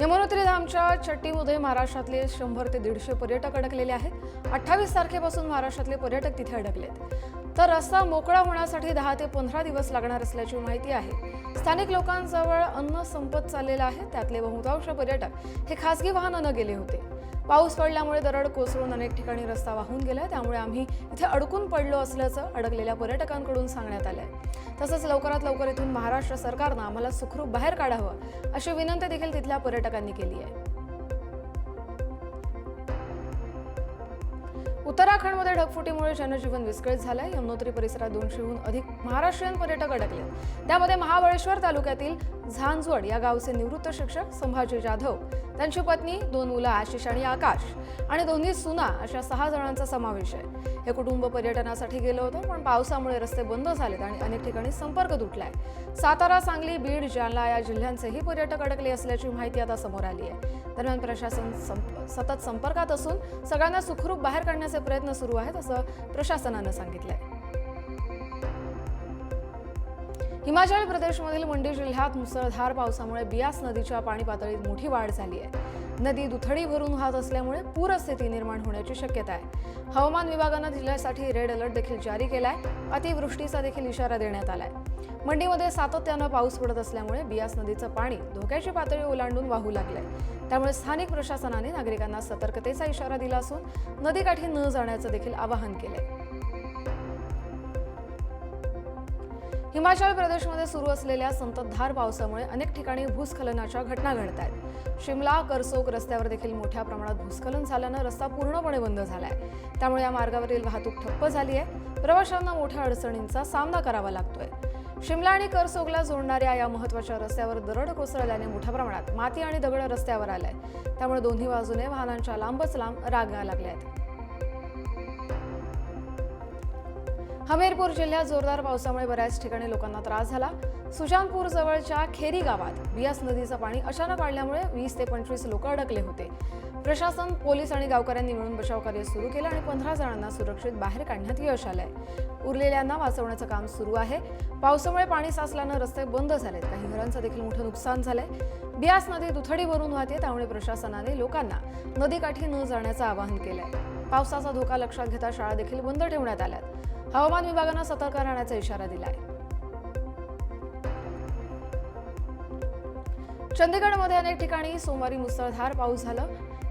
यमुनोत्री धामच्या चट्टीमध्ये महाराष्ट्रातले शंभर ते दीडशे पर्यटक अडकलेले आहेत. अठ्ठावीस तारखेपासून महाराष्ट्रातले पर्यटक तिथे अडकलेत. तर रस्ता मोकळा होण्यासाठी दहा ते पंधरा दिवस लागणार असल्याची माहिती आहे. स्थानिक लोकांजवळ अन्न संपत चाललेलं आहे. त्यातले बहुतांश पर्यटक हे खासगी वाहनानं गेले होते. पाऊस पडल्यामुळे दरड कोसळून अनेक ठिकाणी रस्ता वाहून गेला त्यामुळे आम्ही इथे अडकून पडलो असल्याचं अडकलेल्या पर्यटकांकडून सांगण्यात आलंय. तसंच लवकरात लवकर इथून महाराष्ट्र सरकारनं आम्हाला सुखरूप बाहेर काढावं अशी विनंती देखील तिथल्या पर्यटकांनी केली आहे. उत्तराखंडमध्ये ढगफुटीमुळे जनजीवन विस्कळीत झालंय. यमुनोत्री परिसरात दोनशेहून अधिक महाराष्ट्रीयन पर्यटक अडकले. त्यामध्ये महाबळेश्वर तालुक्यातील झांजवड या गावचे निवृत्त शिक्षक संभाजी जाधव त्यांची पत्नी दोन मुलं आशिष आणि आकाश आणि दोन्ही सुना अशा सहा जणांचा समावेश आहे. हे कुटुंब पर्यटनासाठी गेलं होतं पण पावसामुळे रस्ते बंद झालेत आणि अनेक ठिकाणी संपर्क तुटलाय. सातारा सांगली बीड जालना या जिल्ह्यांचेही पर्यटक अडकले असल्याची माहिती आता समोर आली आहे. दरम्यान प्रशासन संप- सतत संपर्कात असून सगळ्यांना सुखरूप बाहेर काढण्याचे प्रयत्न सुरू आहेत असं प्रशासनानं सांगितलंय. हिमाचल प्रदेशमधील मंडी जिल्ह्यात मुसळधार पावसामुळे बियास नदीच्या पाणी पातळीत मोठी वाढ झाली आहे. नदी दुथडी भरून वाहत असल्यामुळे पूरस्थिती निर्माण होण्याची शक्यता आहे. हवामान विभागानं जिल्ह्यासाठी रेड अलर्ट देखील जारी केलाय. अतिवृष्टीचा देखील इशारा देण्यात आलाय. मंडीमध्ये सातत्यानं पाऊस पडत असल्यामुळे बियास नदीचं पाणी धोक्याची पातळी ओलांडून वाहू लागलंय. त्यामुळे स्थानिक प्रशासनाने नागरिकांना सतर्कतेचा इशारा दिला असून नदीकाठी न जाण्याचं देखील आवाहन केलंय. हिमाचल प्रदेशमध्ये सुरू असलेल्या संततधार पावसामुळे अनेक ठिकाणी भूस्खलनाच्या घटना घडत आहेत. शिमला करसोक रस्त्यावर देखील मोठ्या प्रमाणात भूस्खलन झाल्यानं रस्ता पूर्णपणे बंद झाला आहे त्यामुळे या मार्गावरील वाहतूक ठप्प झाली आहे. प्रवाशांना मोठ्या अडचणींचा सामना करावा लागतोय. शिमला आणि करसोगला जोडणाऱ्या या महत्त्वाच्या रस्त्यावर दरड कोसळल्याने मोठ्या प्रमाणात माती आणि दगड रस्त्यावर आलाय. त्यामुळे दोन्ही बाजूने वाहनांच्या लांबच लांब रागा लागल्या आहेत हमीरपूर जिल्ह्यात जोरदार पावसामुळे बऱ्याच ठिकाणी लोकांना त्रास झाला. सुजानपूर जवळच्या खेरी गावात बियास नदीचं पाणी अचानक वाढल्यामुळे वीस ते पंचवीस लोक अडकले होते. प्रशासन पोलीस आणि गावकऱ्यांनी मिळून बचाव कार्य सुरू केलं आणि पंधरा जणांना सुरक्षित बाहेर काढण्यात यश आलंय. उरलेल्यांना वाचवण्याचं काम सुरू आहे. पावसामुळे पाणी साचल्यानं रस्ते बंद झालेत. काही घरांचं देखील मोठं नुकसान झालंय. बियास नदी दुथडी भरून वाहते त्यामुळे प्रशासनाने लोकांना नदीकाठी न जाण्याचं आवाहन केलंय. पावसाचा धोका लक्षात घेता शाळा देखील बंद ठेवण्यात आल्यात. हवामान विभागानं सतर्क राहण्याचा इशारा दिलाय. चंदीगडमध्ये अनेक ठिकाणी सोमवारी मुसळधार पाऊस झाला.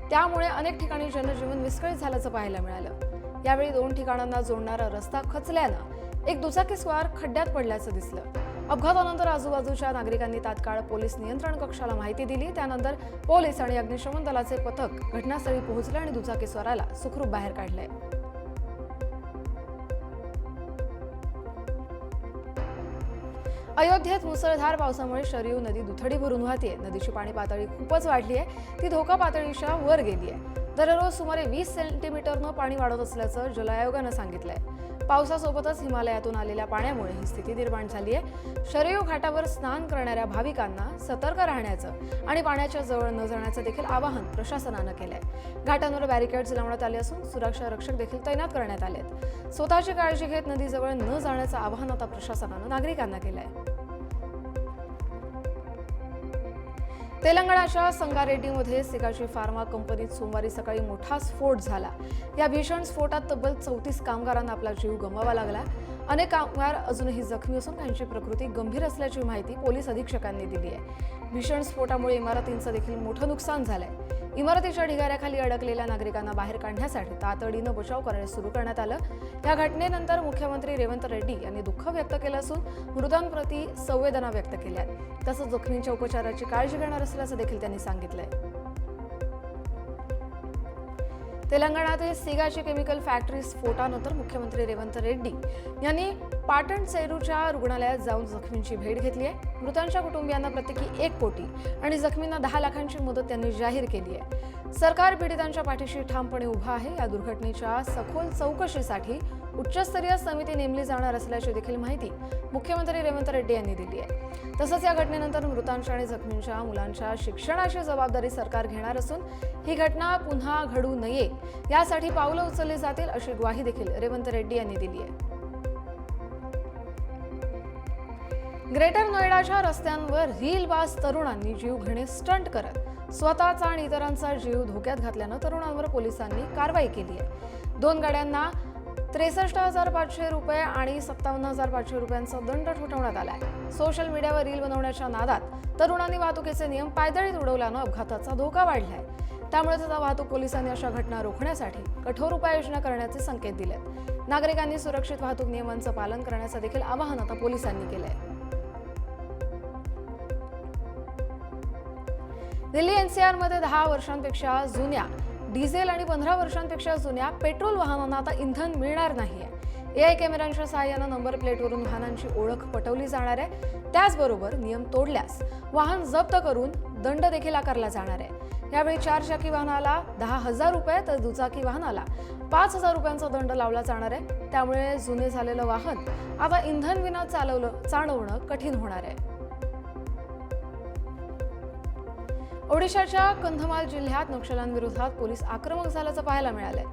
त्यामुळे अनेक ठिकाणी जनजीवन विस्कळीत झाल्याचं पाहायला मिळालं. यावेळी दोन ठिकाणांना जोडणारा रस्ता खचल्यानं एक दुचाकी स्वार खड्ड्यात पडल्याचं दिसलं. अपघातानंतर आजूबाजूच्या नागरिकांनी तात्काळ पोलीस नियंत्रण कक्षाला माहिती दिली. त्यानंतर पोलीस आणि अग्निशमन दलाचे पथक घटनास्थळी पोहोचले आणि दुचाकी स्वाराला सुखरूप बाहेर काढलंय. अयोध्येत मुसळधार पावसामुळे शरयू नदी दुथडी भरून वाहतीये. नदीची पाणी पातळी खूपच वाढली आहे ती धोका पातळीच्या वर गेली आहे दररोज सुमारे वीस सेंटीमीटरनं पाणी वाढत असल्याचं जल आयोगानं सांगितलंय. पावसासोबतच हिमालयातून आलेल्या पाण्यामुळे ही स्थिती निर्माण झाली आहे. शरयू घाटावर स्नान करणाऱ्या भाविकांना सतर्क राहण्याचं आणि पाण्याच्या जवळ न जाण्याचं देखील आवाहन प्रशासनानं केलंय. घाटांवर बॅरिकेड्स लावण्यात आले असून सुरक्षा रक्षक देखील तैनात करण्यात आले आहेत स्वतःची काळजी घेत नदीजवळ न जाण्याचं आवाहन आता प्रशासनानं नागरिकांना केलंय. तेलंगणाच्या संगारेड्डीमध्ये सिगाची फार्मा कंपनीत सोमवारी सकाळी मोठा स्फोट झाला. या भीषण स्फोटात तब्बल चौतीस कामगारांना आपला जीव गमवावा लागला. अनेक कामगार अजूनही जखमी असून त्यांची प्रकृती गंभीर असल्याची माहिती पोलीस अधीक्षकांनी दिली आहे. भीषण स्फोटामुळे इमारतींचं देखील मोठं नुकसान झालंय. इमारतीच्या ढिगाऱ्याखाली अडकलेल्या नागरिकांना बाहेर काढण्यासाठी तातडीनं बचाव कार्य सुरू करण्यात आलं. या घटनेनंतर मुख्यमंत्री रेवंत रेड्डी यांनी दुःख व्यक्त केलं असून मृतांप्रती संवेदना व्यक्त केल्या आहेत. तसंच जखमींच्या उपचाराची काळजी घेणार असल्याचं देखील त्यांनी सांगितलंय. तेलंगणातील सिगाची केमिकल फॅक्टरी स्फोटानंतर मुख्यमंत्री रेवंत रेड्डी यांनी पाटण सैरूच्या रुग्णालयात जाऊन जखमींची भेट घेतली आहे. मृतांच्या कुटुंबियांना प्रत्येकी एक कोटी आणि जखमींना दहा लाखांची मदत त्यांनी जाहीर केली आहे. सरकार पीडितांच्या पाठीशी ठामपणे उभं आहे. या दुर्घटनेच्या सखोल चौकशीसाठी उच्चस्तरीय समिती नेमली जाणार असल्याची देखील माहिती मुख्यमंत्री रेवंत रेड्डी यांनी दिली आहे. तसंच या घटनेनंतर मृतांच्या आणि जखमींच्या मुलांच्या शिक्षणाची जबाबदारी सरकार घेणार असून ही घटना पुन्हा घडू नये यासाठी पावलं उचलली जातील अशी ग्वाही देखील रेवंत रेड्डी यांनी दिली आहे. ग्रेटर नोएडाच्या रस्त्यांवर रीलबाज तरुणांनी जीव घेणे स्टंट करत स्वतःचा आणि इतरांचा जीव धोक्यात घातल्यानं तरुणांवर पोलिसांनी कारवाई केली आहे. दोन गाड्यांना त्रेसष्ट हजार पाचशे रुपये आणि सत्तावन्न हजार पाचशे रुपयांचा दंड ठोठवण्यात आलाय. सोशल मीडियावर रील बनवण्याच्या नादात तरुणांनी वाहतुकीचे नियम पायदळीत उडवल्यानं अपघाताचा धोका वाढलाय. त्यामुळे आता वाहतूक पोलिसांनी अशा घटना रोखण्यासाठी कठोर उपाययोजना करण्याचे संकेत दिलेत. नागरिकांनी सुरक्षित वाहतूक नियमांचं पालन करण्याचं देखील आवाहन आता पोलिसांनी केलंय. दिल्ली एनसीआरमध्ये दहा वर्षांपेक्षा जुन्या डिझेल आणि पंधरा वर्षांपेक्षा जुन्या पेट्रोल वाहनांना आता इंधन मिळणार नाही आहे ए आय कॅमेऱ्यांच्या सहाय्यानं नंबर प्लेटवरून वाहनांची ओळख पटवली जाणार आहे. त्याचबरोबर नियम तोडल्यास वाहन जप्त करून दंड देखील आकारला जाणार आहे. यावेळी चार चाकी वाहनाला दहा हजार रुपये तर दुचाकी वाहनाला पाच हजार रुपयांचा दंड लावला जाणार आहे. त्यामुळे जुने झालेलं वाहन आता इंधन विना चालवलं चालवणं कठीण होणार आहे. ओडिशाच्या कंधमाल जिल्ह्यात नक्षल्यांविरोधात पोलीस आक्रमक झाल्याचं पाहायला मिळालंय.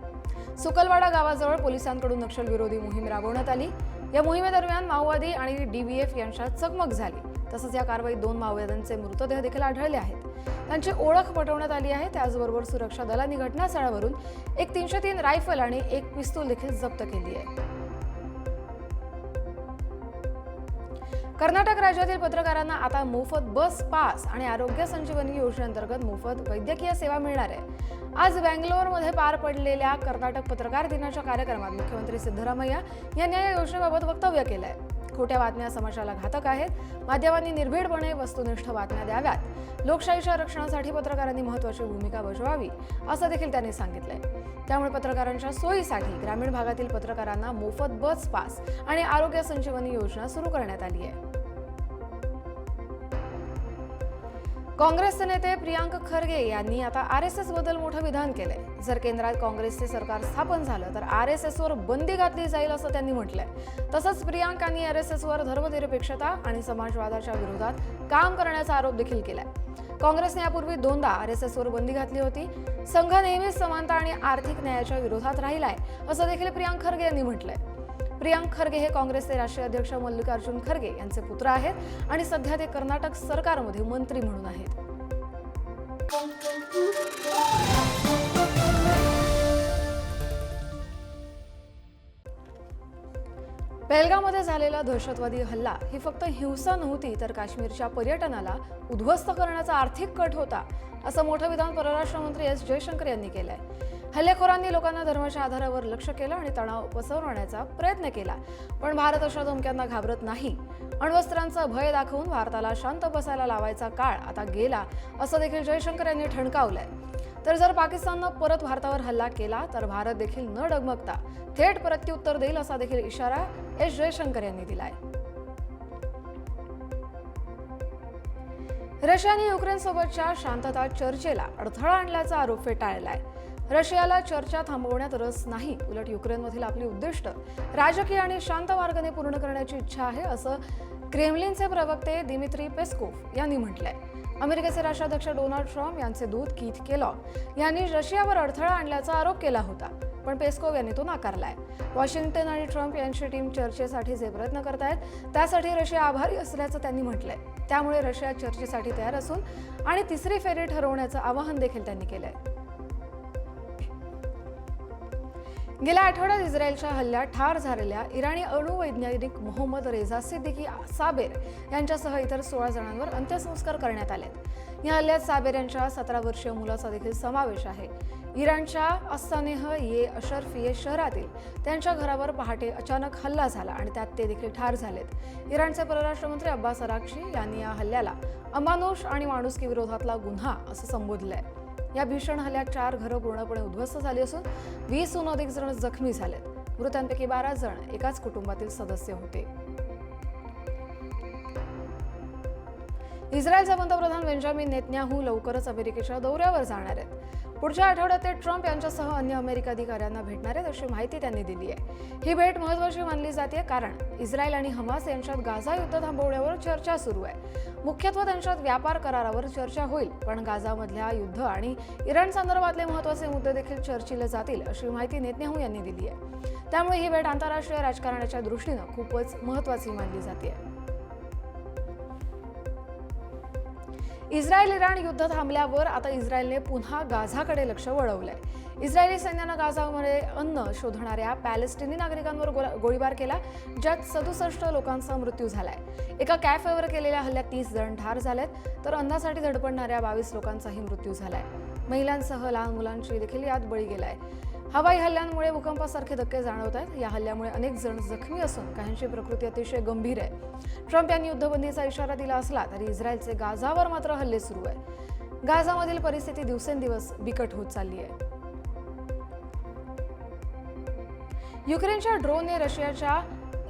सुकलवाडा गावाजवळ पोलिसांकडून नक्षलविरोधी मोहीम राबवण्यात आली. या मोहिमेदरम्यान माओवादी आणि डीबीएफ यांच्यात चकमक झाली. तसंच या कारवाईत दोन माओवाद्यांचे मृतदेह देखील आढळले आहेत. त्यांची ओळख पटवण्यात आली आहे. त्याचबरोबर सुरक्षा दलांनी घटनास्थळावरून एक तीनशे तीन रायफल आणि एक पिस्तूल देखील जप्त केली आहे. कर्नाटक राज्यातील पत्रकारांना आता मोफत बस पास आणि आरोग्य संजीवनी योजनेअंतर्गत मोफत वैद्यकीय सेवा मिळणार आहे. आज बँगलोरमध्ये पार पडलेल्या कर्नाटक पत्रकार दिनाच्या कार्यक्रमात मुख्यमंत्री सिद्धरामय्या यांनी या योजनेबाबत वक्तव्य केलं आहे खोट्या बातम्या समाजाला घातक आहेत. माध्यमांनी निर्भीडपणे वस्तुनिष्ठ बातम्या द्याव्यात. लोकशाहीच्या रक्षणासाठी पत्रकारांनी महत्वाची भूमिका बजावावी असं देखील त्यांनी सांगितलंय. त्यामुळे पत्रकारांच्या सोयीसाठी ग्रामीण भागातील पत्रकारांना मोफत बस पास आणि आरोग्य संजीवनी योजना सुरू करण्यात आली आहे. काँग्रेसचे नेते प्रियांक खरगे यांनी आता आर एस एसबद्दल मोठं विधान केलंय. जर केंद्रात काँग्रेसचे सरकार स्थापन झालं तर आर एस एसवर बंदी घातली जाईल असं त्यांनी म्हटलंय. तसंच प्रियांकांनी आर एस एसवर धर्मनिरपेक्षता आणि समाजवादाच्या विरोधात काम करण्याचा आरोप देखील केलाय. काँग्रेसने यापूर्वी दोनदा आर एस एसवर बंदी घातली होती. संघ नेहमीच समानता आणि आर्थिक न्यायाच्या विरोधात राहिलाय असं देखील प्रियांक खरगे यांनी म्हटलंय. प्रियांक खरगे हे काँग्रेसचे राष्ट्रीय अध्यक्ष मल्लिकार्जुन खरगे यांचे पुत्र आहेत आणि सध्या ते कर्नाटक सरकारमध्ये मंत्री म्हणून आहेत. बेलगावमध्ये झालेला दहशतवादी हल्ला ही फक्त हिंसा नव्हती तर काश्मीरच्या पर्यटनाला उद्ध्वस्त करण्याचा आर्थिक कट होता असं मोठं विधान परराष्ट्र मंत्री एस जयशंकर यांनी केलंय. हल्लेखोरांनी लोकांना धर्माच्या आधारावर लक्ष केलं आणि तणाव पसरवण्याचा प्रयत्न केला. पण भारत अशा धमक्यांना घाबरत नाही. अण्वस्त्रांचा भय दाखवून भारताला शांत बसायला लावायचा काळ आता गेला असं देखील जयशंकर यांनी ठणकावलंय. तर जर पाकिस्ताननं परत भारतावर हल्ला केला तर भारत देखील न डगमगता थेट प्रत्युत्तर देईल असा देखील इशारा एस जयशंकर यांनी दिलाय. रशियाने युक्रेनसोबतच्या शांतता चर्चेला अडथळा आणल्याचा आरोप फेटाळलाय. रशियाला चर्चा थांबवण्यात रस नाही. उलट युक्रेनमधील आपली उद्दिष्ट राजकीय आणि शांत मार्गाने पूर्ण करण्याची इच्छा आहे असं क्रेमलिनचे प्रवक्ते दिमित्री पेस्कोव्ह यांनी म्हटलंय. अमेरिकेचे राष्ट्राध्यक्ष डोनाल्ड ट्रम्प यांचे दूत कीथ केलॉग यांनी रशियावर अडथळा आणल्याचा आरोप केला होता पण पेस्कोव यांनी तो नाकारलाय. वॉशिंग्टन आणि ट्रम्प यांची टीम चर्चेसाठी जे प्रयत्न करतायत त्यासाठी रशिया आभारी असल्याचं त्यांनी म्हटलंय. त्यामुळे रशिया चर्चेसाठी तयार असून आणि तिसरी फेरी ठरवण्याचं आवाहन देखील त्यांनी केलंय. गेल्या आठवड्यात इस्रायलच्या हल्ल्यात ठार झालेल्या इराणी अणुवैज्ञानिक मोहम्मद रेझा सिद्दीकी साबेर यांच्यासह इतर सोळा जणांवर अंत्यसंस्कार करण्यात आले या हल्ल्यात साबेर यांच्या सतरा वर्षीय मुलाचा देखील समावेश आहे. इराणच्या अस्तानेह ये अशरफिये शहरातील त्यांच्या घरावर पहाटे अचानक हल्ला झाला आणि त्यात ते देखील ठार झालेत. इराणचे परराष्ट्र मंत्री अब्बास अराक्षी यांनी या हल्ल्याला अमानुष आणि माणुसकी विरोधातला गुन्हा असं संबोधलं आहे या भीषण हल्ल्यात चार घरं पूर्णपणे उद्ध्वस्त झाली असून वीसहून अधिक जण जखमी झालेत. मृतांपैकी बारा जण एकाच कुटुंबातील सदस्य होते. इस्रायलचे पंतप्रधान बेंजामिन नेतन्याहू लवकरच अमेरिकेच्या दौऱ्यावर जाणार आहेत. पुढच्या आठवड्यात ते ट्रम्प यांच्यासह अन्य अमेरिका अधिकाऱ्यांना भेटणार आहेत अशी माहिती त्यांनी दिली आहे. ही भेट महत्वाची मानली जाते कारण इस्रायल आणि हमास यांच्यात गाझा युद्ध थांबवण्यावर चर्चा सुरू आहे. मुख्यत्वे त्यांच्यात व्यापार करारावर चर्चा होईल पण गाझामधल्या युद्ध आणि इराण संदर्भातले महत्त्वाचे मुद्दे देखील चर्चिले जातील अशी माहिती नेतन्याहू यांनी दिली आहे. त्यामुळे ही भेट आंतरराष्ट्रीय राजकारणाच्या दृष्टीनं खूपच महत्वाची मानली जाते. इस्रायल इराण युद्ध थांबल्यावर आता इस्रायलने पुन्हा गाझाकडे लक्ष वळवलंय. इस्रायली सैन्यानं गाझामध्ये अन्न शोधणाऱ्या पॅलेस्टिनी नागरिकांवर गोला- गोळीबार केला ज्यात सदुसष्ट लोकांचा मृत्यू झालाय. एका कॅफेवर केलेल्या हल्ल्यात तीस जण ठार झालेत तर अन्नासाठी धडपडणाऱ्या बावीस लोकांचाही मृत्यू झालाय. महिलांसह लहान मुलांची देखील यात बळी गेलाय. हवाई हल्ल्यांमुळे भूकंपासारखे धक्के जाणवत आहेत. या हल्ल्यामुळे अनेक जण जखमी असून काहींची प्रकृती अतिशय गंभीर आहे. ट्रम्प यांनी युद्धबंदीचा इशारा दिला असला तरी इस्रायलचे गाझावर मात्र हल्ले सुरू आहे गाझामधील परिस्थिती दिवसेंदिवस बिकट होत चालली आहे. युक्रेनच्या ड्रोनने रशियाच्या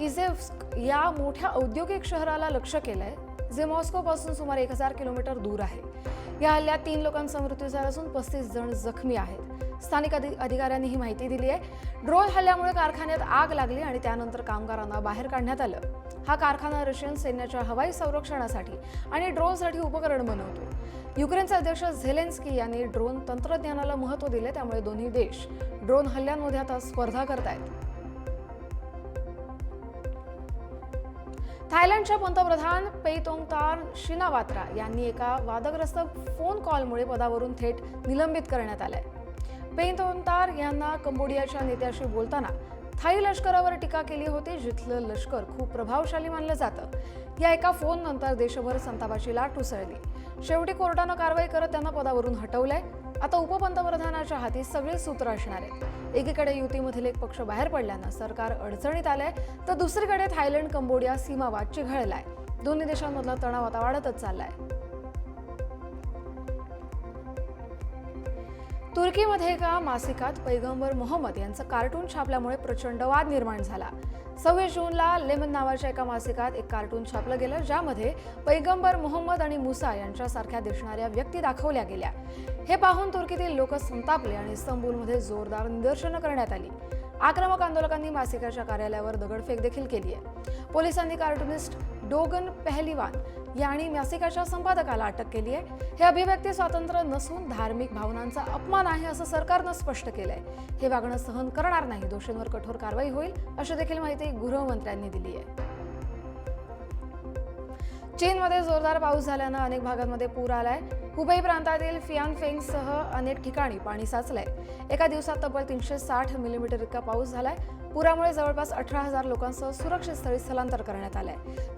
इझेव्स्क या मोठ्या औद्योगिक शहराला लक्ष्य केलंय जे मॉस्कोपासून सुमारे एक हजार किलोमीटर दूर आहे. या हल्ल्यात तीन लोकांचा मृत्यू झाला असून पस्तीस जण जखमी आहेत. स्थानिक अधि अधिकाऱ्यांनी ही माहिती दिली आहे. ड्रोन हल्ल्यामुळे कारखान्यात आग लागली आणि त्यानंतर कामगारांना बाहेर काढण्यात आलं. हा कारखाना रशियन सैन्याच्या हवाई संरक्षणासाठी आणि ड्रोनसाठी उपकरण बनवतो युक्रेनचे अध्यक्ष झेलेन्स्की यांनी ड्रोन तंत्रज्ञानाला महत्त्व दिले त्यामुळे दोन्ही देश ड्रोन हल्ल्यांमध्ये आता स्पर्धा करतायत. थायलंडच्या पंतप्रधान पेतोंगतार शिनावात्रा यांनी एका वादग्रस्त फोन कॉलमुळे पदावरून थेट निलंबित करण्यात आलंय. पेयतोंगतार यांना कंबोडियाच्या नेत्याशी बोलताना थाई लष्करावर टीका केली होती जिथलं लष्कर खूप प्रभावशाली मानलं जातं. या एका फोन नंतर देशभर संतापाची लाट उसळली. शेवटी कोर्टानं कारवाई करत त्यांना पदावरून हटवलंय. आता उपपंतप्रधानाच्या हाती सगळी सूत्र असणार आहेत. एकीकडे युतीमधील एक पक्ष बाहेर पडल्यानं सरकार अडचणीत आलंय तर दुसरीकडे थायलंड कंबोडिया सीमावाद चिघळलाय. दोन्ही देशांमधला तणाव आता वाढतच चाललाय. तुर्कीमध्ये एका मासिकात पैगंबर मोहम्मद यांचं कार्टून छापल्यामुळे प्रचंड वाद निर्माण झाला. सव्वीस जूनला लेमन नावाच्या एका मासिकात एक कार्टून छापलं गेलं ज्यामध्ये पैगंबर मोहम्मद आणि मुसा यांच्यासारख्या दिसणाऱ्या व्यक्ती दाखवल्या गेल्या. हे पाहून तुर्कीतील लोक संतापले आणि इस्तंबूलमध्ये जोरदार निदर्शनं करण्यात आली. आक्रमक आंदोलकांनी मासिकाच्या कार्यालयावर दगडफेक देखील केली आहे पोलिसांनी कार्टुनिस्ट डोगन पहलिवान यांनी मासिकाच्या संपादकाला अटक केली आहे. हे अभिव्यक्ती स्वातंत्र्य नसून धार्मिक भावनांचा अपमान आहे असं सरकारनं स्पष्ट केलंय. हे वागणं सहन करणार नाही. दोषींवर कठोर कारवाई होईल अशी देखील माहिती गृहमंत्र्यांनी दिली आहे. चीनमध्ये जोरदार पाऊस झाल्यानं अनेक भागांमध्ये पूर आलाय. हुबई प्रांतातील फियानफेंगसह अनेक ठिकाणी पाणी साचलंय. एका दिवसात तब्बल तीनशे साठ मिलीमीटर इतका पाऊस झालाय. पुरामुळे जवळपास अठरा हजार लोकांसह सुरक्षित स्थळी स्थलांतर करण्यात आलंय.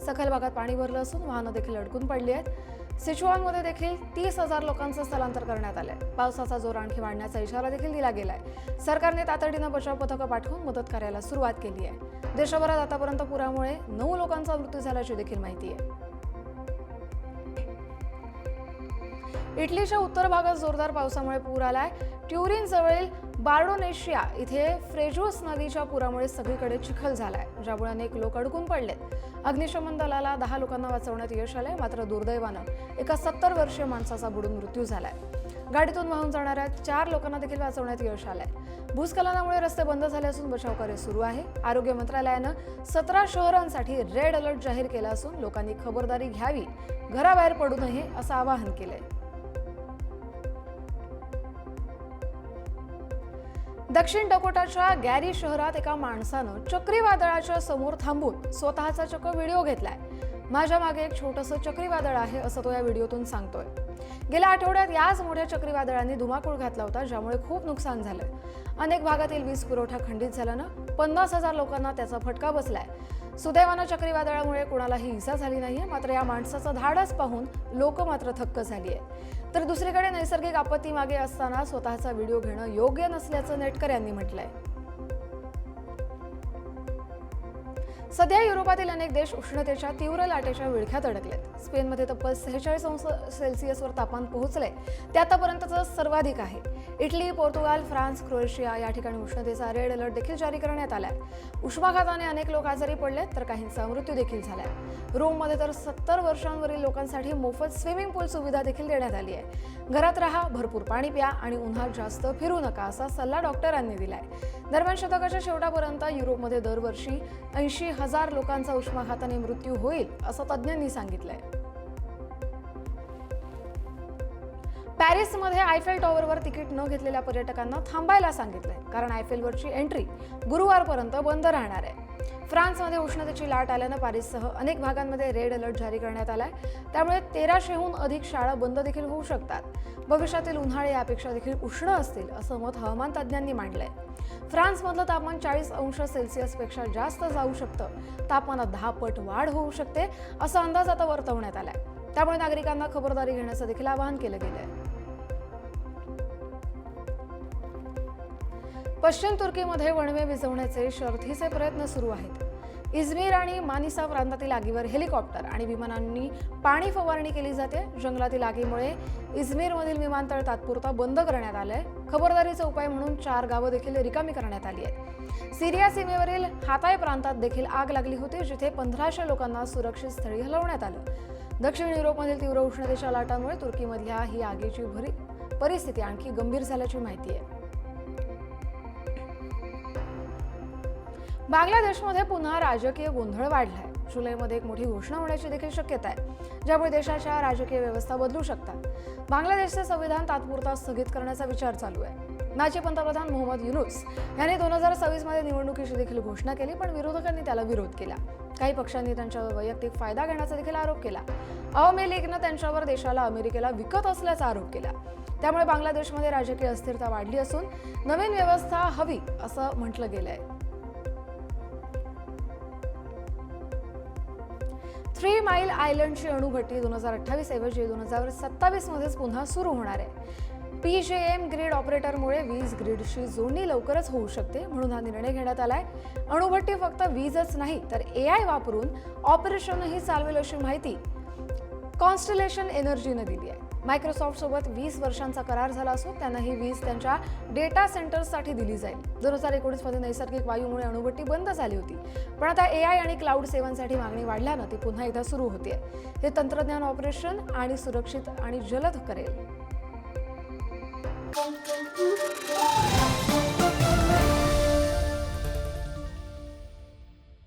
सखल भागात पाणी भरलं असून वाहनं देखील अडकून पडली आहेत. सिचुआनमध्ये देखील तीस हजार लोकांचं स्थलांतर करण्यात आलंय. पावसाचा जोर आणखी वाढण्याचा इशारा देखील दिला गेलाय. सरकारने तातडीनं बचाव पथकं पाठवून मदत कार्याला सुरुवात केली आहे. देशभरात आतापर्यंत पुरामुळे नऊ लोकांचा मृत्यू झाल्याची देखील माहिती आहे. इटलीच्या उत्तर भागात जोरदार पावसामुळे पूर आलाय. ट्युरिन जवळील बार्डोनेशिया इथे फ्रेजोस नदीच्या पुरामुळे सगळीकडे चिखल झालाय ज्यामुळे अनेक लोक अडकून पडलेत. अग्निशमन दलाला दहा लोकांना वाचवण्यात यश आलंय मात्र दुर्दैवानं एका सत्तर वर्षीय माणसाचा बुडून मृत्यू झालाय. गाडीतून वाहून जाणाऱ्या चार लोकांना देखील वाचवण्यात यश आलंय. भूस्खलनामुळे रस्ते बंद झाले असून बचावकार्य सुरू आहे. आरोग्य मंत्रालयानं सतरा शहरांसाठी रेड अलर्ट जाहीर केला असून लोकांनी खबरदारी घ्यावी घराबाहेर पडू नये असं आवाहन केलंय. दक्षिण डकोटाच्या गॅरी शहरात एका माणसानं चक्रीवादळाच्या समोर थांबून स्वतःचा चक्क व्हिडिओ घेतलाय. माझ्या मागे एक छोटंसं चक्रीवादळ आहे असं तो या व्हिडिओतून सांगतोय. गेल्या आठवड्यात याच मोठ्या चक्रीवादळाने धुमाकूळ घातला होता ज्यामुळे खूप नुकसान झालं अनेक भागातील वीज पुरवठा खंडित झाल्यानं पन्नास हजार लोकांना त्याचा फटका बसलाय. सुदैवानं चक्रीवादळामुळे कोणालाही इजा झाली नाहीये मात्र या माणसाचं धाडस पाहून लोक मात्र थक्क झाली आहे तर दुसरीकडे नैसर्गिक आपत्ती मागे असताना स्वतःचा व्हिडिओ घेणं योग्य नसल्याचं नेटकर यांनी म्हटलंय. सध्या युरोपातील अनेक देश उष्णतेच्या तीव्र लाटेच्या विळख्यात अडकलेत. स्पेनमध्ये तब्बल सेहेचाळीस अंश सेल्सिअसवर तापमान पोहोचले ते आतापर्यंतचं सर्वाधिक आहे. इटली पोर्तुगाल फ्रान्स क्रोएशिया या ठिकाणी उष्णतेचा रेड अलर्ट देखील जारी करण्यात आलाय. उष्माघाताने अनेक लोक आजारी पडलेत तर काहींचा मृत्यू देखील झालाय. रोममध्ये तर सत्तर वर्षांवरील लोकांसाठी मोफत स्विमिंग पूल सुविधा देखील देण्यात आली आहे. घरात राहा भरपूर पाणी प्या आणि उन्हात जास्त फिरू नका असा सल्ला डॉक्टरांनी दिलाय. दरम्यान शतकाच्या शेवटापर्यंत युरोपमध्ये दरवर्षी ऐंशी हजार लोकांचा उष्माघाताने मृत्यू होईल असं तज्ज्ञांनी सांगितलंय. पॅरिसमध्ये आयफेल टॉवरवर तिकीट न घेतलेल्या पर्यटकांना थांबायला सांगितलंय कारण आयफेलवरची एंट्री गुरुवारपर्यंत बंद राहणार आहे. फ्रान्समध्ये उष्णतेची लाट आल्यानं पॅरिससह अनेक भागांमध्ये रेड अलर्ट जारी करण्यात आलाय. त्यामुळे तेराशेहून अधिक शाळा बंद देखील होऊ शकतात. भविष्यातील उन्हाळे यापेक्षा देखील उष्ण असतील असं मत हवामान तज्ज्ञांनी मांडलंय. फ्रान्समधलं तापमान चाळीस अंश सेल्सिअसपेक्षा जास्त जाऊ शकतं. तापमानात दहा पट वाढ होऊ शकते असा अंदाज आता वर्तवण्यात आलाय. त्यामुळे नागरिकांना खबरदारी घेण्याचं देखील आवाहन केलं गेलंय. पश्चिम तुर्कीमध्ये वणवे विझवण्याचे शर्थीचे प्रयत्न सुरू आहेत. इजमीर आणि मानिसा प्रांतातील आगीवर हेलिकॉप्टर आणि विमानांनी पाणी फवारणी केली जाते. जंगलातील आगीमुळे इजमीरमधील विमानतळ तात्पुरता बंद करण्यात आलंय. खबरदारीचा उपाय म्हणून चार गावं देखील रिकामी करण्यात आली आहेत. सिरिया सीमेवरील हाताय प्रांतात देखील आग लागली होती जिथे पंधराशे लोकांना सुरक्षित स्थळी हलवण्यात आलं. दक्षिण युरोपमधील तीव्र उष्णतेच्या लाटांमुळे तुर्कीमधल्या ही आगीची भरी परिस्थिती आणखी गंभीर झाल्याची माहिती आहे. बांगलादेशमध्ये पुन्हा राजकीय गोंधळ वाढलाय. जुलैमध्ये एक मोठी घोषणा होण्याची देखील शक्यता आहे ज्यामुळे देशाच्या राजकीय व्यवस्था बदलू शकतात. बांगलादेशचे संविधान तात्पुरता स्थगित करण्याचा विचार चालू आहे. माजी पंतप्रधान मोहम्मद युनुस यांनी दोन हजार सव्वीसमध्ये निवडणुकीची देखील घोषणा केली पण विरोधकांनी त्याला विरोध केला. काही पक्षांनी त्यांच्यावर वैयक्तिक फायदा घेण्याचा देखील आरोप केला. अवामी लीगनं त्यांच्यावर देशाला अमेरिकेला विकत असल्याचा आरोप केला. त्यामुळे बांगलादेशमध्ये राजकीय अस्थिरता वाढली असून नवीन व्यवस्था हवी असं म्हटलं गेलं आहे थ्री माईल आयलंडची अणुभट्टी दोन हजार अठ्ठावीस ऐवजी दोन हजार सत्तावीसमध्येच पुन्हा सुरू होणार आहे. पी जे एम ग्रीड ऑपरेटरमुळे वीज ग्रीडशी जोडणी लवकरच होऊ शकते म्हणून हा निर्णय घेण्यात आला आहे अणुभट्टी फक्त वीजच नाही तर ए आय वापरून ऑपरेशनही चालवेल अशी माहिती कॉन्स्टलेशन एनर्जीनं दिली आहे. मायक्रोसॉफ्टसोबत वीस वर्षांचा करार झाला असून त्यांना ही वीज त्यांच्या डेटा सेंटर्ससाठी दिली जाईल. दोन हजार एकोणीसमध्ये नैसर्गिक वायूमुळे अणुभट्टी बंद झाली होती. पण आता ए आय आणि क्लाउड सेवांसाठी मागणी वाढल्यानं ती पुन्हा एकदा सुरू होते हे तंत्रज्ञान ऑपरेशन आणि सुरक्षित आणि जलद करेल.